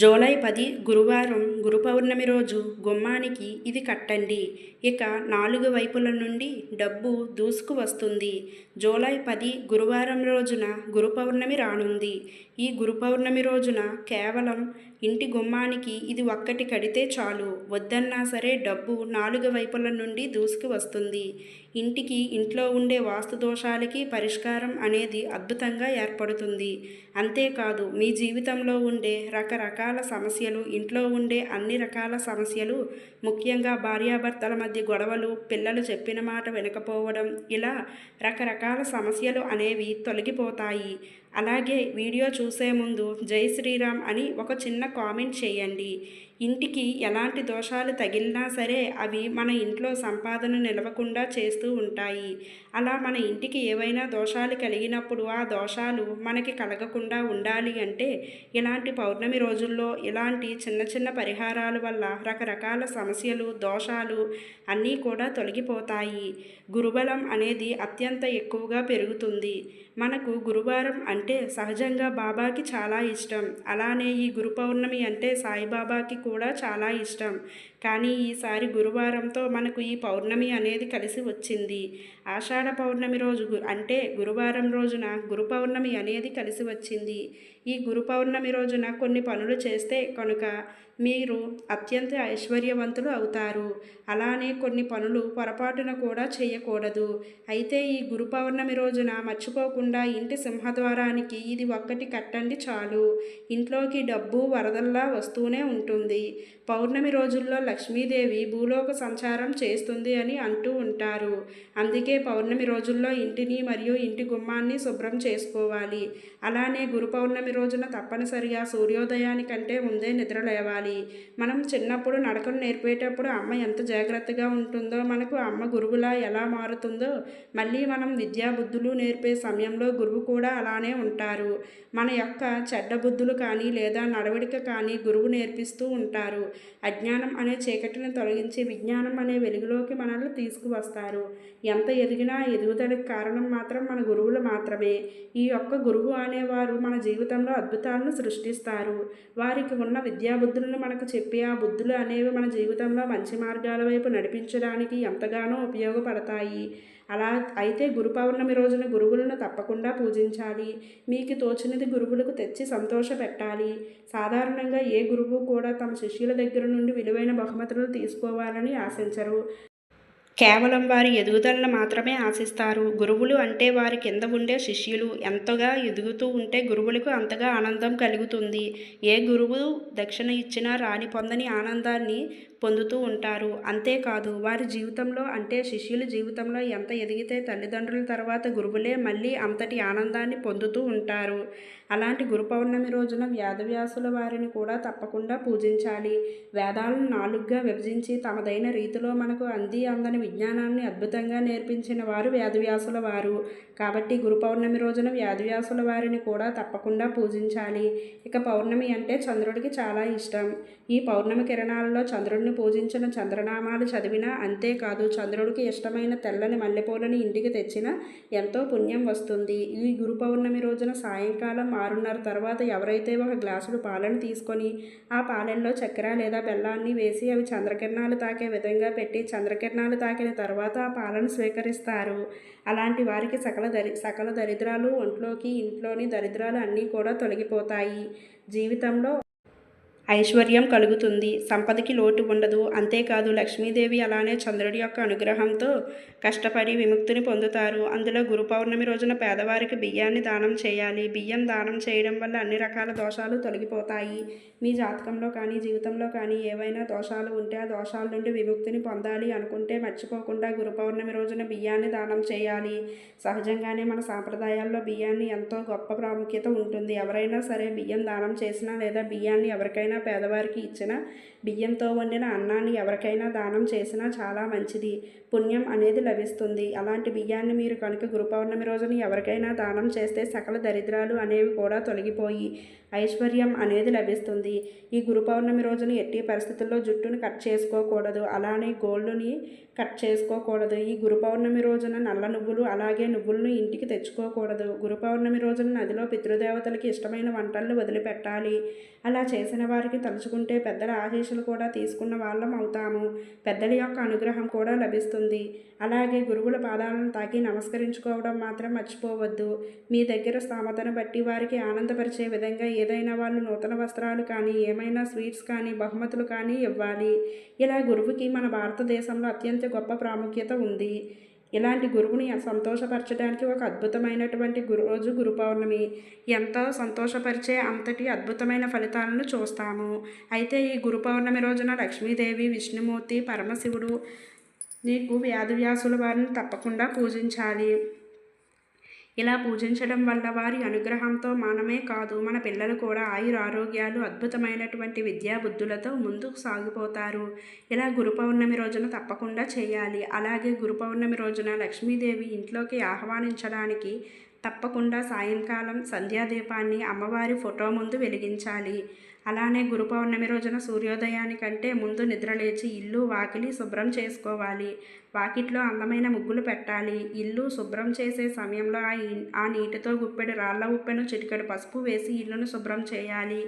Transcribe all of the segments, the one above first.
July పది గురువారం గురు పౌర్ణమి రోజు గుమ్మానికి ఇది కట్టండి. ఇక నాలుగు వైపుల నుండి డబ్బు దూసుకు వస్తుంది జూలై పది గురువారం రోజున గురు పౌర్ణమి రానుంది. ఈ గురు పౌర్ణమి రోజున కేవలం ఇంటి గుమ్మానికి ఇది ఒక్కటి కడితే చాలు. వద్దన్నా సరే డబ్బు నాలుగు వైపుల నుండి దూసుకు వస్తుంది. ఇంటికి ఇంట్లో ఉండే వాస్తు దోషాలకి పరిష్కారం అనేది అద్భుతంగా ఏర్పడుతుంది. అంతేకాదు మీ జీవితంలో ఉండే రకరకాల సమస్యలు ఇంట్లో ఉండే అన్ని రకాల సమస్యలు ముఖ్యంగా భార్యాభర్తల మధ్య గొడవలు పిల్లలు చెప్పిన మాట వినకపోవడం ఇలా రకరకాల సమస్యలు అనేవి తొలగిపోతాయి. అలాగే వీడియో చూసే ముందు జై శ్రీరామ్ అని ఒక చిన్న కామెంట్ చేయండి. ఇంటికి ఎలాంటి దోషాలు తగిలినా సరే అవి మన ఇంట్లో సంపాదన నిలవకుండా చేస్తూ ఉంటాయి. అలా మన ఇంటికి ఏవైనా దోషాలు కలిగినప్పుడు ఆ దోషాలు మనకి కలగకుండా ఉండాలి అంటే ఇలాంటి పౌర్ణమి రోజుల్లో ఇలాంటి చిన్న చిన్న పరిహారాల వల్ల రకరకాల సమస్యలు దోషాలు అన్నీ కూడా తొలగిపోతాయి. గురుబలం అనేది అత్యంత ఎక్కువగా పెరుగుతుంది. మనకు గురువారం అంటే సహజంగా బాబాకి చాలా ఇష్టం. అలానే ఈ గురు పౌర్ణమి అంటే సాయిబాబాకి కూడా చాలా ఇష్టం. కానీ ఈసారి గురువారంతో మనకు ఈ పౌర్ణమి అనేది కలిసి వచ్చింది. ఆషాఢ పౌర్ణమి రోజు గు- అంటే గురువారం రోజున గురు పౌర్ణమి అనేది కలిసి వచ్చింది. ఈ గురు పౌర్ణమి రోజున కొన్ని పనులు చేస్తే కనుక మీరు అత్యంత ఐశ్వర్యవంతులు అవుతారు. అలానే కొన్ని పనులు పొరపాటున కూడా చేయకూడదు. అయితే ఈ గురు పౌర్ణమి రోజున మర్చిపోకుండా ఇంటి సింహద్వారానికి ఇది ఒక్కటి కట్టండి చాలు. ఇంట్లోకి డబ్బు వరదల్లా వస్తూనే ఉంటుంది. పౌర్ణమి రోజుల్లో లక్ష్మీదేవి భూలోక సంచారం చేస్తుంది అని అంటూ ఉంటారు. అందుకే పౌర్ణమి రోజుల్లో ఇంటిని మరియు ఇంటి గుమ్మాన్ని శుభ్రం చేసుకోవాలి. అలానే గురు పౌర్ణమి రోజున తప్పనిసరిగా సూర్యోదయానికంటే ముందే నిద్ర లేవాలి. మనం చిన్నప్పుడు నడకను నేర్పేటప్పుడు అమ్మ ఎంత జాగ్రత్తగా ఉంటుందో మనకు అమ్మ గురువులా ఎలా మారుతుందో మళ్ళీ మనం విద్యా బుద్ధులు నేర్పే సమయంలో గురువు కూడా అలానే ఉంటారు. మన యొక్క చెడ్డ బుద్ధులు కానీ లేదా నడవడిక కానీ గురువు నేర్పిస్తూ ఉంటారు. అజ్ఞానం అనే చీకటిని తొలగించి విజ్ఞానం అనే వెలుగులోకి మనల్ని తీసుకువస్తారు. ఎంత ఎదిగినా ఎదుగుదలకు కారణం మాత్రం మన గురువులు మాత్రమే. ఈ యొక్క గురువు అనేవారు మన జీవితంలో అద్భుతాలను సృష్టిస్తారు. వారికి ఉన్న విద్యాబుద్ధులను మనకు చెప్పి ఆ బుద్ధులు అనేవి మన జీవితంలో మంచి మార్గాల వైపు నడిపించడానికి ఎంతగానో ఉపయోగపడతాయి. అలా అయితే గురు పౌర్ణమి రోజున గురువులను తప్పకుండా పూజించాలి. మీకు తోచినది గురువులకు తెచ్చి సంతోష పెట్టాలి. సాధారణంగా ఏ గురువు కూడా తమ శిష్యుల దగ్గర నుండి విలువైన బహుమతులు తీసుకోవాలని ఆశించరు. కేవలం వారి ఎదుగుదలను మాత్రమే ఆశిస్తారు. గురువులు అంటే వారి కింద ఉండే శిష్యులు ఎంతగా ఎదుగుతూ ఉంటే గురువులకు అంతగా ఆనందం కలుగుతుంది. ఏ గురువు దక్షిణ ఇచ్చినా రాని పొందని ఆనందాన్ని పొందుతూ ఉంటారు. అంతేకాదు వారి జీవితంలో అంటే శిష్యుల జీవితంలో ఎంత ఎదిగితే తల్లిదండ్రుల తర్వాత గురువులే మళ్ళీ అంతటి ఆనందాన్ని పొందుతూ ఉంటారు. అలాంటి గురు పౌర్ణమి రోజున వేదవ్యాసుల వారిని కూడా తప్పకుండా పూజించాలి. వేదాలను నాలుగుగా విభజించి తమదైన రీతిలో మనకు అంది అందని విజ్ఞానాన్ని అద్భుతంగా నేర్పించిన వారు వేదవ్యాసుల వారు. కాబట్టి గురు పౌర్ణమి రోజున వ్యాధవ్యాసుల వారిని కూడా తప్పకుండా పూజించాలి. ఇక పౌర్ణమి అంటే చంద్రుడికి చాలా ఇష్టం. ఈ పౌర్ణమి కిరణాలలో చంద్రుడిని పూజించిన చంద్రనామాలు చదివినా అంతేకాదు చంద్రుడికి ఇష్టమైన తెల్లని మల్లెపూలని ఇంటికి తెచ్చినా ఎంతో పుణ్యం వస్తుంది. ఈ గురు పౌర్ణమి రోజున సాయంకాలం ఆరున్నర తర్వాత ఎవరైతే ఒక గ్లాసుడు పాలను తీసుకొని ఆ పాలల్లో చక్కెర లేదా బెల్లాన్ని వేసి అవి చంద్రకిరణాలు తాకే విధంగా పెట్టి చంద్రకిరణాలు తాకిన తర్వాత ఆ పాలను స్వీకరిస్తారు. అలాంటి వారికి సకల దరి సకల దరిద్రాలు ఒంట్లోకి ఇంట్లోని దరిద్రాలు అన్నీ కూడా తొలగిపోతాయి. జీవితంలో ఐశ్వర్యం కలుగుతుంది. సంపదకి లోటు ఉండదు. అంతేకాదు లక్ష్మీదేవి అలానే చంద్రుడి యొక్క అనుగ్రహంతో కష్టపడి విముక్తిని పొందుతారు. అందులో గురు పౌర్ణమి రోజున పేదవారికి బియ్యాన్ని దానం చేయాలి. బియ్యం దానం చేయడం వల్ల అన్ని రకాల దోషాలు తొలగిపోతాయి. మీ జాతకంలో కానీ జీవితంలో కానీ ఏవైనా దోషాలు ఉంటే ఆ దోషాల నుండి విముక్తిని పొందాలి అనుకుంటే మర్చిపోకుండా గురు పౌర్ణమి రోజున బియ్యాన్ని దానం చేయాలి. సహజంగానే మన సాంప్రదాయాల్లో బియ్యాన్ని ఎంతో గొప్ప ప్రాముఖ్యత ఉంటుంది. ఎవరైనా సరే బియ్యం దానం చేసినా లేదా బియ్యాన్ని ఎవరికైనా పేదవారికి ఇచ్చిన బియ్యంతో వండిన అన్నాన్ని ఎవరికైనా దానం చేసినా చాలా మంచిది. పుణ్యం అనేది లభిస్తుంది. అలాంటి బియ్యాన్ని మీరు కనుక గురు పౌర్ణమి రోజున ఎవరికైనా దానం చేస్తే సకల దరిద్రాలు అనేవి కూడా తొలగిపోయి ఐశ్వర్యం అనేది లభిస్తుంది. ఈ గురు పౌర్ణమి రోజున ఎట్టి పరిస్థితుల్లో జుట్టును కట్ చేసుకోకూడదు. అలానే గోల్డ్ని కట్ చేసుకోకూడదు. ఈ గురు పౌర్ణమి రోజున నల్ల నువ్వులు అలాగే నువ్వులను ఇంటికి తెచ్చుకోకూడదు. గురు పౌర్ణమి రోజున నదిలో పితృదేవతలకి ఇష్టమైన వంటలను వదిలిపెట్టాలి. అలా చేసిన వారి వారికి తలుచుకుంటే పెద్దల ఆశీస్సులు కూడా తీసుకున్న వాళ్ళం అవుతాము. పెద్దల యొక్క అనుగ్రహం కూడా లభిస్తుంది. అలాగే గురువుల పాదాలను తాకి నమస్కరించుకోవడం మాత్రం మర్చిపోవద్దు. మీ దగ్గర స్థామతను బట్టి వారికి ఆనందపరిచే విధంగా ఏదైనా వాళ్ళు నూతన వస్త్రాలు కానీ ఏమైనా స్వీట్స్ కానీ బహుమతులు కానీ ఇవ్వాలి. ఇలా గురువుకి మన భారతదేశంలో అత్యంత గొప్ప ప్రాముఖ్యత ఉంది. ఇలాంటి గురువుని సంతోషపరచడానికి ఒక అద్భుతమైనటువంటి గురు రోజు గురు పౌర్ణమి ఎంతో సంతోషపరిచే అంతటి అద్భుతమైన ఫలితాలను చూస్తాము. అయితే ఈ గురు పౌర్ణమి రోజున లక్ష్మీదేవి విష్ణుమూర్తి పరమశివుడు నీకు వ్యాధివ్యాసుల వారిని తప్పకుండా పూజించాలి. ఇలా పూజించడం వల్ల వారి అనుగ్రహంతో మనమే కాదు మన పిల్లలు కూడా ఆయుర ఆరోగ్యాలు అద్భుతమైనటువంటి విద్యాబుద్ధులతో ముందుకు సాగిపోతారు. ఇలా గురు పౌర్ణమి రోజున తప్పకుండా చేయాలి. అలాగే గురు పౌర్ణమి రోజున లక్ష్మీదేవి ఇంట్లోకి ఆహ్వానించడానికి తప్పకుండా సాయంకాలం సంధ్యాదీపాన్ని అమ్మవారి ఫోటో ముందు వెలిగించాలి. అలానే గురు పౌర్ణమి రోజున సూర్యోదయానికంటే ముందు నిద్రలేచి ఇల్లు వాకిలి శుభ్రం చేసుకోవాలి. వాకిట్లో అందమైన ముగ్గులు పెట్టాలి. ఇల్లు శుభ్రం చేసే సమయంలో ఆ ఆ నీటితో గుప్పెడు రాళ్ళ ఉప్పెను చిటికెడు పసుపు వేసి ఇల్లును శుభ్రం చేయాలి.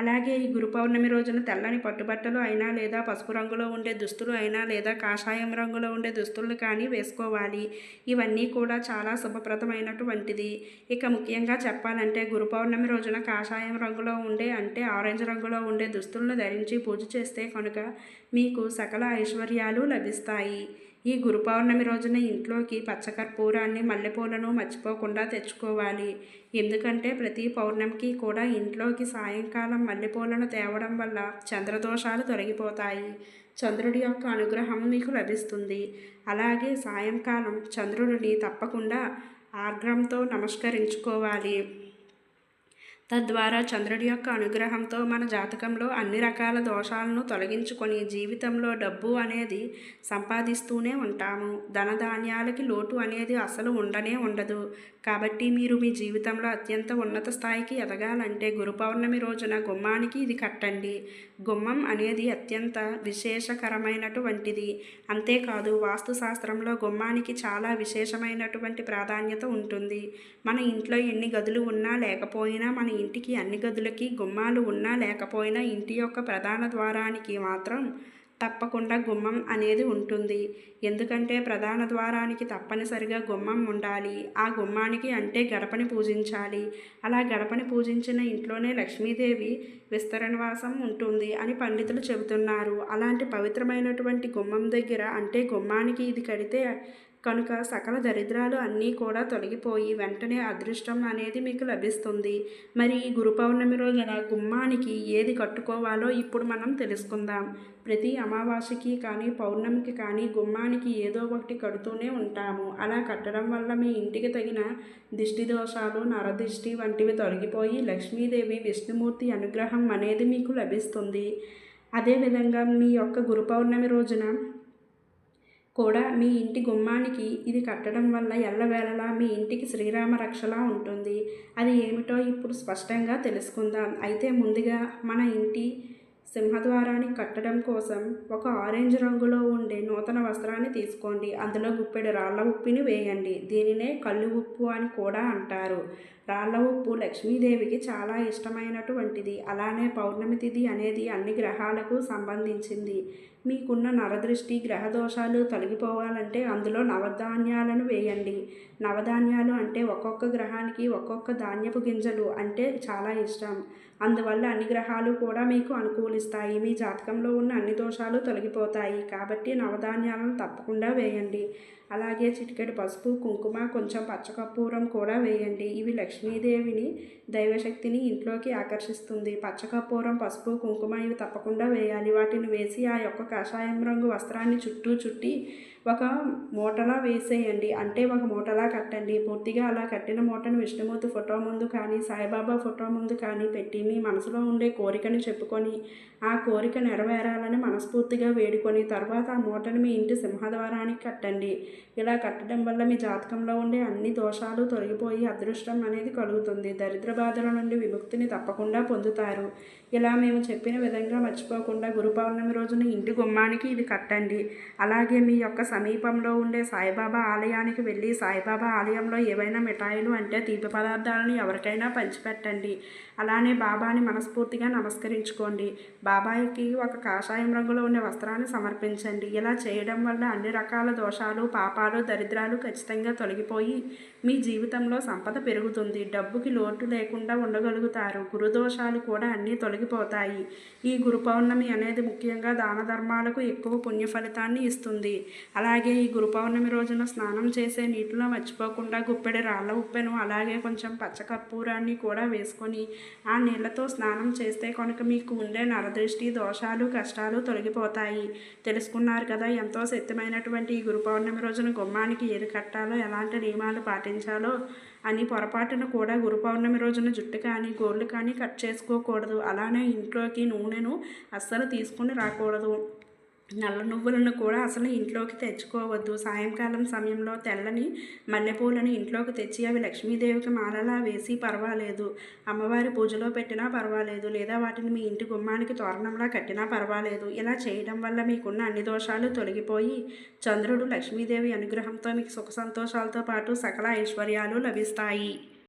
అలాగే ఈ గురు పౌర్ణమి రోజున తెల్లని పట్టుబట్టలు అయినా లేదా పసుపు రంగులో ఉండే దుస్తులు అయినా లేదా కాషాయం రంగులో ఉండే దుస్తులు కానీ వేసుకోవాలి. ఇవన్నీ కూడా చాలా శుభప్రదమైనటువంటిది. ఇక ముఖ్యంగా చెప్పాలంటే గురు పౌర్ణమి రోజున కాషాయం రంగులో ఉండే అంటే ఆరెంజ్ రంగులో ఉండే దుస్తులను ధరించి పూజ చేస్తే కనుక మీకు సకల ఐశ్వర్యాలు లభిస్తాయి. ఈ గురు పౌర్ణమి రోజున ఇంట్లోకి పచ్చకర్పూరాన్ని మల్లెపూలను మర్చిపోకుండా తెచ్చుకోవాలి. ఎందుకంటే ప్రతి పౌర్ణమికి కూడా ఇంట్లోకి సాయంకాలం మల్లెపూలను తేవడం వల్ల చంద్రదోషాలు తొలగిపోతాయి. చంద్రుడి యొక్క అనుగ్రహం మీకు లభిస్తుంది. అలాగే సాయంకాలం చంద్రుడిని తప్పకుండా ఆగ్రహంతో నమస్కరించుకోవాలి. తద్వారా చంద్రుడి యొక్క అనుగ్రహంతో మన జాతకంలో అన్ని రకాల దోషాలను తొలగించుకొని జీవితంలో డబ్బు అనేది సంపాదిస్తూనే ఉంటాము. ధనధాన్యాలకి లోటు అనేది అసలు ఉండనే ఉండదు. కాబట్టి మీరు మీ జీవితంలో అత్యంత ఉన్నత స్థాయికి ఎదగాలంటే గురు పౌర్ణమి రోజున గుమ్మానికి ఇది కట్టండి. గుమ్మం అనేది అత్యంత విశేషకరమైనటువంటిది. అంతేకాదు వాస్తుశాస్త్రంలో గుమ్మానికి చాలా విశేషమైనటువంటి ప్రాధాన్యత ఉంటుంది. మన ఇంట్లో ఎన్ని గదులు ఉన్నా లేకపోయినా మన ఇంటికి అన్ని గదులకి గుమ్మాలు ఉన్నా లేకపోయినా ఇంటి యొక్క ప్రధాన ద్వారానికి మాత్రం తప్పకుండా గుమ్మం అనేది ఉంటుంది. ఎందుకంటే ప్రధాన ద్వారానికి తప్పనిసరిగా గుమ్మం ఉండాలి. ఆ గుమ్మానికి అంటే గడపని పూజించాలి. అలా గడపని పూజించిన ఇంట్లోనే లక్ష్మీదేవి విస్తరణవాసం ఉంటుంది అని పండితులు చెబుతున్నారు. అలాంటి పవిత్రమైనటువంటి గుమ్మం దగ్గర అంటే గుమ్మానికి ఇది కడితే కనుక సకల దరిద్రాలు అన్నీ కూడా తొలగిపోయి వెంటనే అదృష్టం అనేది మీకు లభిస్తుంది. మరి ఈ గురు పౌర్ణమి రోజున గుమ్మానికి ఏది కట్టుకోవాలో ఇప్పుడు మనం తెలుసుకుందాం. ప్రతి అమావాస్యకి కానీ పౌర్ణమికి కానీ గుమ్మానికి ఏదో ఒకటి కడుతూనే ఉంటాము. అలా కట్టడం వల్ల మీ ఇంటికి తగిన దిష్టి దోషాలు నరదిష్టి వంటివి తొలగిపోయి లక్ష్మీదేవి విష్ణుమూర్తి అనుగ్రహం అనేది మీకు లభిస్తుంది. అదేవిధంగా మీ యొక్క గురు పౌర్ణమి రోజున కూడా మీ ఇంటి గుమ్మానికి ఇది కట్టడం వల్ల ఎల్లవేళలా మీ ఇంటికి శ్రీరామ రక్షలా ఉంటుంది. అది ఏమిటో ఇప్పుడు స్పష్టంగా తెలుసుకుందాం. అయితే ముందుగా మన ఇంటి సింహద్వారాన్ని కట్టడం కోసం ఒక ఆరెంజ్ రంగులో ఉండే నూతన వస్త్రాన్ని తీసుకోండి. అందులో గుప్పెడు రాళ్ళ ఉప్పిని వేయండి. దీనినే కళ్ళు ఉప్పు అని కూడా అంటారు. రాళ్ళ ఉప్పు లక్ష్మీదేవికి చాలా ఇష్టమైనటువంటిది. అలానే పౌర్ణమి తిథి అనేది అన్ని గ్రహాలకు సంబంధించింది. మీకున్న నరదృష్టి గ్రహదోషాలు తొలగిపోవాలంటే అందులో నవధాన్యాలను వేయండి. నవధాన్యాలు అంటే ఒక్కొక్క గ్రహానికి ఒక్కొక్క ధాన్యపు గింజలు అంటే చాలా ఇష్టం. అందువల్ల అన్ని గ్రహాలు కూడా మీకు అనుకూలిస్తాయి. మీ జాతకంలో ఉన్న అన్ని దోషాలు తొలగిపోతాయి. కాబట్టి నవధాన్యాలను తప్పకుండా వేయండి. అలాగే చిటికెడు పసుపు కుంకుమ కొంచెం పచ్చకర్పూరం కూడా వేయండి. ఇవి లక్ష్మీదేవిని దైవశక్తిని ఇంట్లోకి ఆకర్షిస్తుంది. పచ్చకర్పూరం పసుపు కుంకుమ ఇవి తప్పకుండా వేయాలి. వాటిని వేసి ఆ యొక్క కషాయం రంగు వస్త్రాన్ని చుట్టూ చుట్టి ఒక మూటలా వేసేయండి. అంటే ఒక మూటలా కట్టండి. పూర్తిగా అలా కట్టిన మూటను విష్ణుమూర్తి ఫోటో ముందు కానీ సాయిబాబా ఫోటో ముందు కానీ పెట్టి మీ మనసులో ఉండే కోరికను చెప్పుకొని ఆ కోరిక నెరవేరాలని మనస్ఫూర్తిగా వేడుకొని తర్వాత ఆ మూటను మీ ఇంటి సింహద్వారానికి కట్టండి. ఇలా కట్టడం వల్ల మీ జాతకంలో ఉండే అన్ని దోషాలు తొలగిపోయి అదృష్టం అనేది కలుగుతుంది. దరిద్ర బాధల నుండి విముక్తిని తప్పకుండా పొందుతారు. ఇలా మేము చెప్పిన విధంగా మర్చిపోకుండా గురు పౌర్ణమి రోజున ఇంటి గుమ్మానికి ఇది కట్టండి. అలాగే మీ యొక్క సమీపంలో ఉండే సాయిబాబా ఆలయానికి వెళ్ళి సాయిబాబా ఆలయంలో ఏవైనా మిఠాయిలు అంటే తీపి పదార్థాలను ఎవరికైనా పంచిపెట్టండి. అలానే బాబాని మనస్ఫూర్తిగా నమస్కరించుకోండి. బాబాయికి ఒక కాషాయం రంగులో ఉండే వస్త్రాన్ని సమర్పించండి. ఇలా చేయడం వల్ల అన్ని రకాల దోషాలు పాపాలు దరిద్రాలు ఖచ్చితంగా తొలగిపోయి మీ జీవితంలో సంపద పెరుగుతుంది. డబ్బుకి లోటు లేకుండా ఉండగలుగుతారు. గురుదోషాలు కూడా అన్నీ తొలగిపోతాయి. ఈ గురు పౌర్ణమి అనేది ముఖ్యంగా దాన ధర్మాలకు ఎక్కువ పుణ్య ఫలితాన్ని ఇస్తుంది. అలాగే ఈ గురు పౌర్ణమి రోజున స్నానం చేసే నీటిలో మర్చిపోకుండా గుప్పెడి రాళ్ళ ఉప్పెను అలాగే కొంచెం పచ్చకర్పూరాన్ని కూడా వేసుకొని ఆ నీళ్ళ నీళ్ళతో స్నానం చేస్తే కనుక మీకు ఉండే నరదృష్టి దోషాలు కష్టాలు తొలగిపోతాయి. తెలుసుకున్నారు కదా ఎంతో శక్తిమైనటువంటి ఈ గురు పౌర్ణమి రోజున గుమ్మానికి ఏది కట్టాలో ఎలాంటి నియమాలు పాటించాలో అని పొరపాటున కూడా గురు పౌర్ణమి రోజున జుట్టు కానీ గోళ్ళు కానీ కట్ చేసుకోకూడదు. అలానే ఇంట్లోకి నూనెను అస్సలు తీసుకుని రాకూడదు. నల్ల నువ్వులను కూడా అసలు ఇంట్లోకి తెచ్చుకోవద్దు. సాయంకాలం సమయంలో తెల్లని మల్లెపూలను ఇంట్లోకి తెచ్చి అవి లక్ష్మీదేవికి మాలలా వేసి పర్వాలేదు. అమ్మవారి పూజలో పెట్టినా పర్వాలేదు. లేదా వాటిని మీ ఇంటి గుమ్మానికి తోరణంలా కట్టినా పర్వాలేదు. ఇలా చేయడం వల్ల మీకున్న అన్ని దోషాలు తొలగిపోయి చంద్రుడు లక్ష్మీదేవి అనుగ్రహంతో మీకు సుఖ సంతోషాలతో పాటు సకల ఐశ్వర్యాలు లభిస్తాయి.